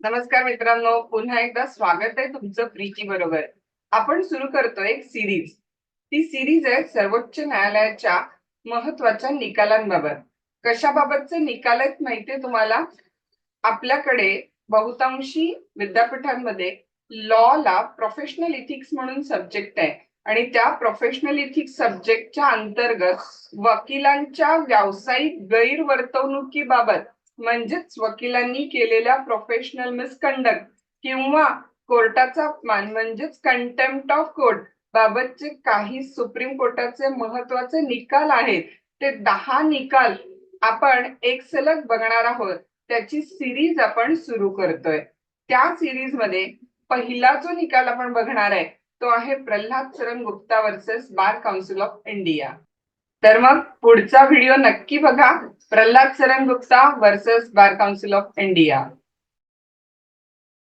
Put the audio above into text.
नमस्कार मित्रांनो पुन्हा एकदा स्वागत आहे तुमचं प्रीती बरोबर. आपण सुरू करतो एक सिरीज ती सिरीज आहे सर्वोच्च न्यायालयाच्या महत्त्वाच्या निकालांबाबत. कशाबाबतचे निकाल आहेत माहितीये तुम्हाला? आपल्याकडे बहुतांशी विद्यापीठांमध्ये लॉ ला प्रोफेशनल इथिक्स म्हणून सब्जेक्ट आहे. आणि त्या प्रोफेशनल इथिक्स सब्जेक्टच्या अंतर्गत वकिलांच्या व्यावसायिक गैरवर्तवणुकीबाबत म्हणजेच वकिलांनी केलेल्या प्रोफेशनल मिसकंडक्ट किंवा कोर्टाचा अपमान म्हणजेच कंटेम्प्ट ऑफ कोर्ट बाबतचे काही सुप्रीम कोर्टाचे महत्त्वाचे निकाल आहेत. ते दहा निकाल आपण एक सलग बघणार आहोत. त्याची सिरीज आपण सुरू करतोय. त्या सिरीजमध्ये पहिला जो निकाल आपण बघणार आहे तो आहे Pralhad Saran Gupta versus bar council of India तर मग पुढचा व्हिडिओ नक्की बघा. Pralhad Saran Gupta versus bar council of India